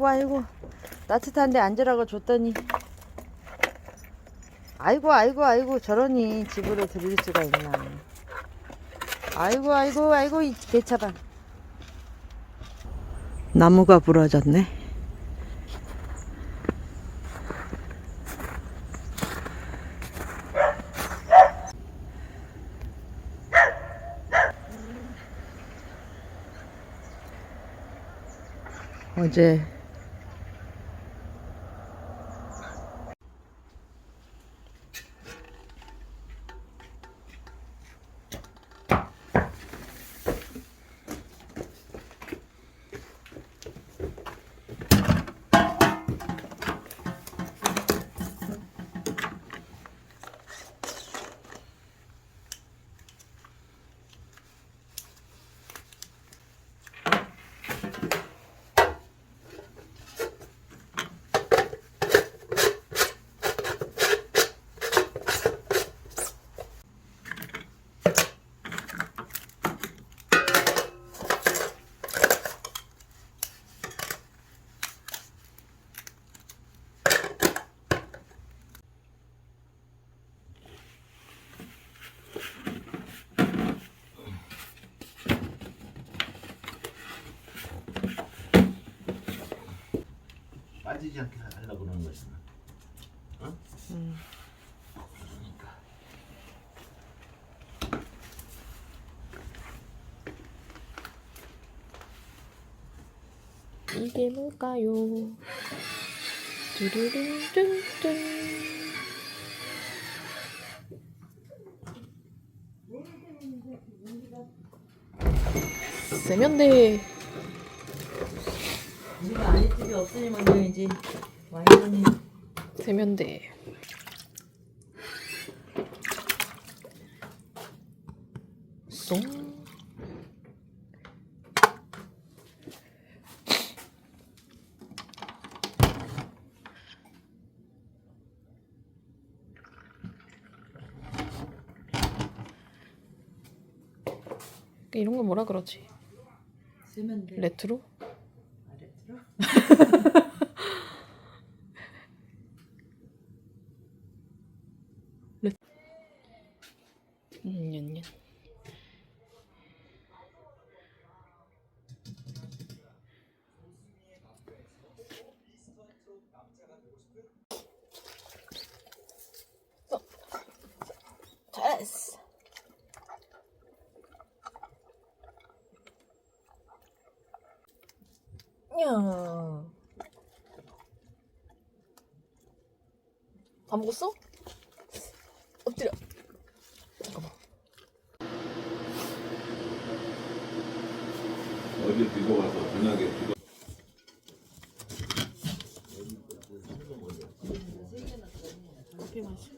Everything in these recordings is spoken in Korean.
아이고 아이고. 따뜻한데 앉으라고 줬더니. 아이고 아이고 아이고. 저러니 집으로 들릴 수가 있나. 아이고 아이고 아이고 이 개차반. 나무가 부러졌네. 어제 음. 이게 뭘까요? 뚠뚠 세면대 우리가 아니 집이 없으니 이제 완전히 세면대 쏙 이런 거 뭐라 그러지? 세면대 레트로 년 됐어. 야. 다 먹었어? 엎드려. 잠깐만. 어디 비고 가서 저녁에 비고 커피 마시.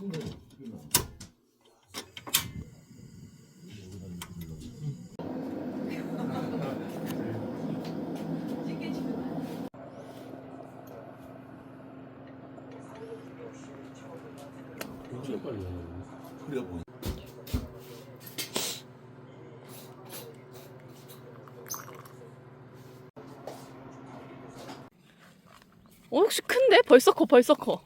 우 어, 혹시 큰데? 벌써 커, 벌써 커.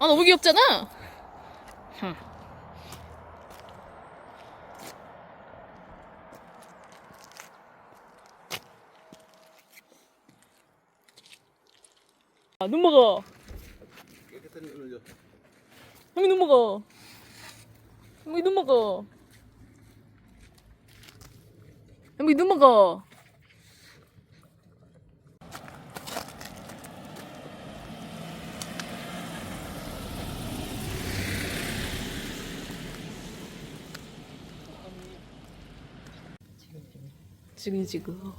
아 너무 귀엽잖아. 아, 눈 먹어. 형이 눈 먹어. 형이 눈 먹어. 형이 눈 먹어. 지금 지금.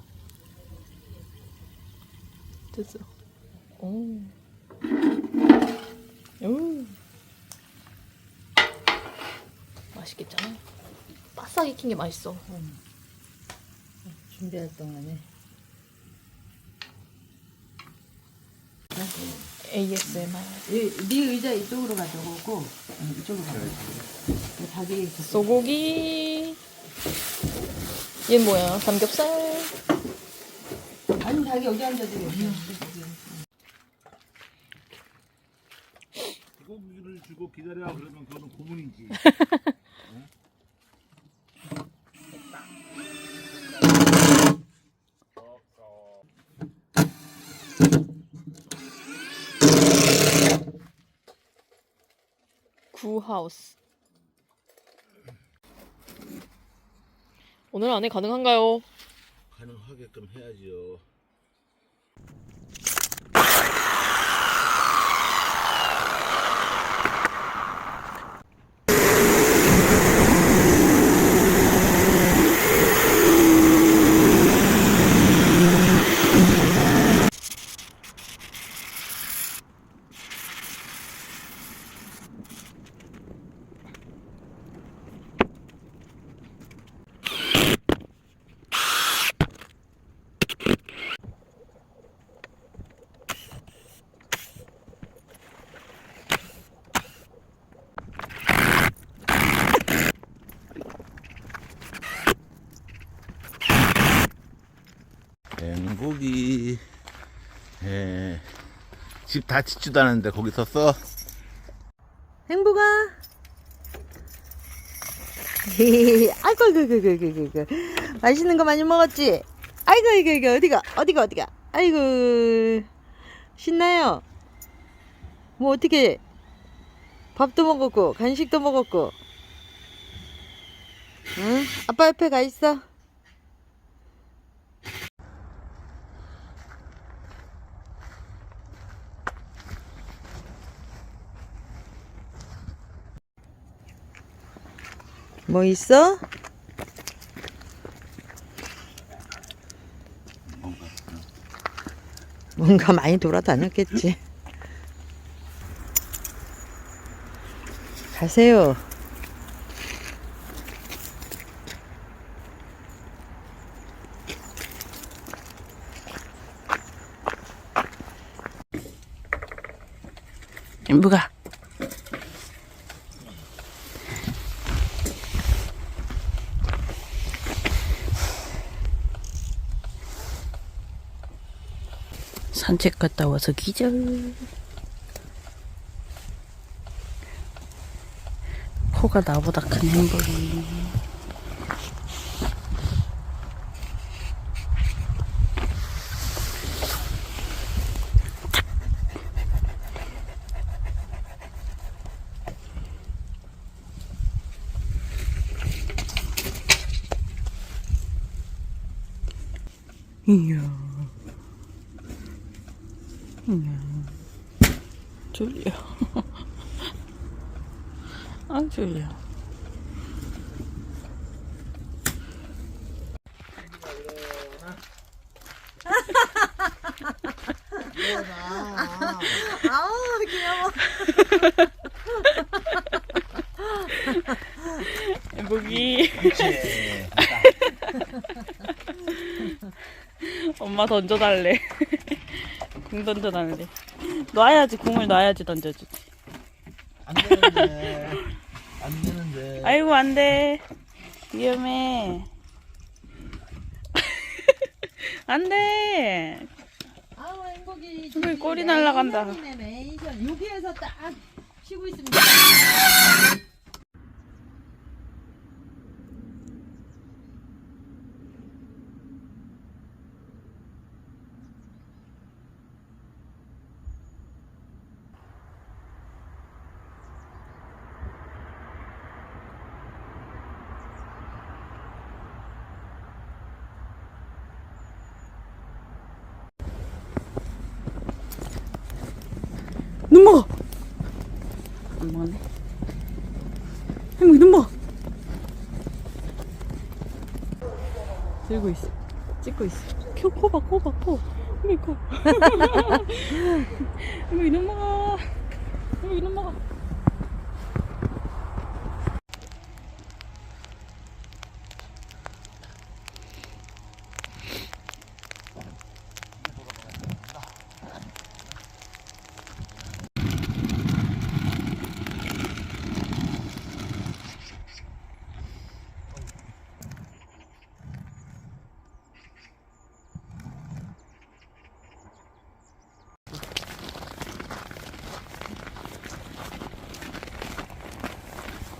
됐어. 오. 오. 맛있겠잖아. 바싹 익힌 게 맛있어. 준비할 동안에 ASMR. 이- 네 의자 이쪽으로 가져오고 응, 이쪽으로 가져오고 닭이 소고기. 얘 뭐야? 삼겹살. 아니 닭이 여기 앉아도 돼 고기를 주고 기다려 그러면 그거는 고문이지. 구하우스. 오늘 안에 가능한가요? 가능하게끔 해야지요. 앵고기. 예. 집다 짓지도 않았는데 거기 섰어? 행복아? 아이고 아이고 아이고 아이고 아이고. 맛있는 거 많이 먹었지? 아이고 아이고 아이고. 어디가 어디가 어디가? 아이고. 신나요? 뭐 어떻게 밥도 먹었고 간식도 먹었고. 응? 아빠 옆에 가 있어 뭐 있어? 뭔가 많이 돌아다녔겠지. 가세요. 뭐가? 산책 갔다 와서 기절. 코가 나보다 큰 햄버거. 이야. 졸려. 아, 졸려. 아우 귀여워. 무기. 엄마 던져달래. 궁 던져달래. 놔야지, 궁을 놔야지 던져주지. 안 되는데. 안 되는데. 아이고, 안 돼. 위험해. 안 돼. 아우 행복이. 행복이 꼬리 날라간다. 여기에서 딱 쉬고 있습니다. 눈 먹어. 안 먹네. 행복이 눈 먹어. 들고 있어. 찍고 있어. 코, 코 봐, 코 봐, 코. 행복이 코. 행복이 눈 먹어. 행복이 눈 먹어.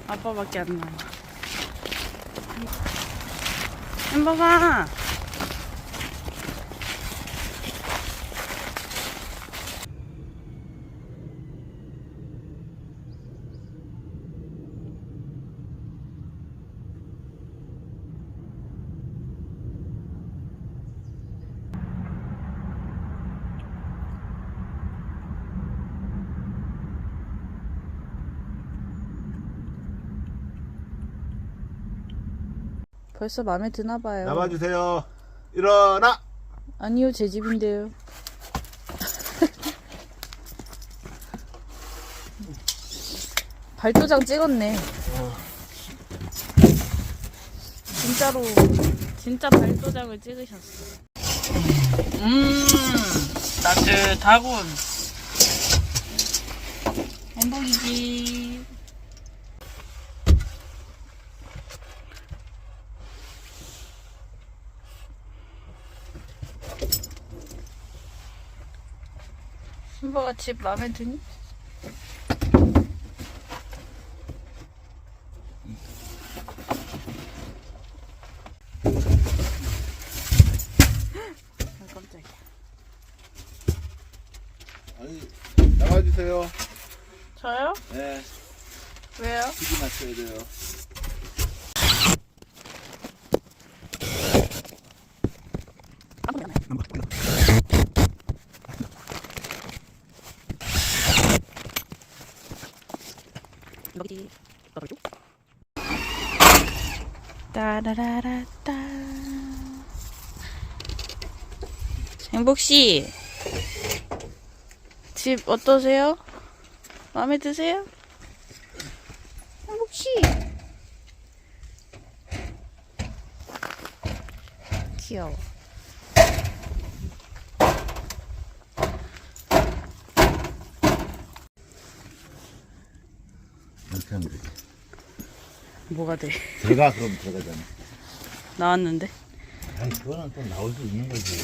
아빠밖에 안 나와. 햄버거! 벌써 마음에 드나 봐요. 잡아주세요. 일어나. 아니요, 제 집인데요. 발도장 찍었네. 진짜로, 진짜 발도장을 찍으셨어. 음, 따뜻하군. 행복이지. 햄버거 집 마음에 드니? 아, 깜짝이야. 아니 잡아주세요. 저요? 네. 왜요? TV 맞춰야 돼요. 먹이지. 먹어줘. 따라라라따. 행복 씨. 집 어떠세요? 마음에 드세요? 행복 씨. 귀여워. 하면 되지. 뭐가 돼? 들어가 그럼 들어가잖아. 나왔는데. 아니 그거는 또 나올 수 있는 거지.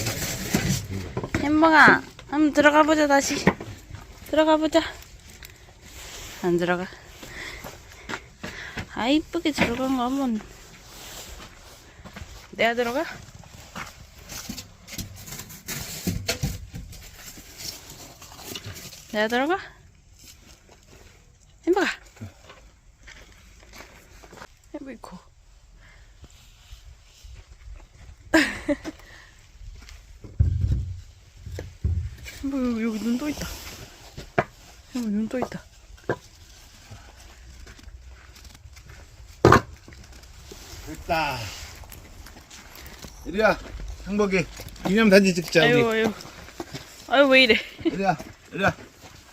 햄버가 한번 들어가 보자 다시 들어가 보자 안 들어가 아 이쁘게 들어간 거 한번 내가 들어가 내가 들어가 햄버 가 햄버거 뭐 여기, 여기 눈 떠 있다. 여기 눈 떠 있다. 됐다. 이리야 행복이 기념 사진 찍자 우리. 아유 아유. 아유 왜 이래? 이리야 이리야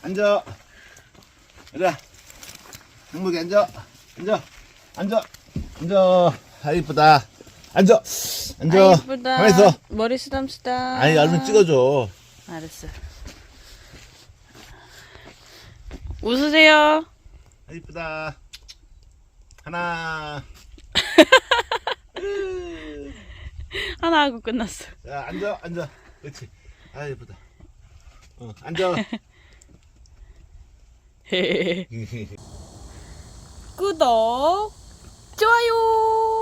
앉아. 이리야 행복이 앉아. 앉아. 앉아. 앉아. 아 이쁘다. 앉아. 앉아. 아 이쁘다. 가만 있어. 머리 쓰담쓰담. 아니 얼른 찍어줘. 알았어. 웃으세요. 아 이쁘다. 하나. 하나 하고 끝났어. 자 앉아 앉아. 그렇지. 아 이쁘다. 어 앉아. 구독. 좋아요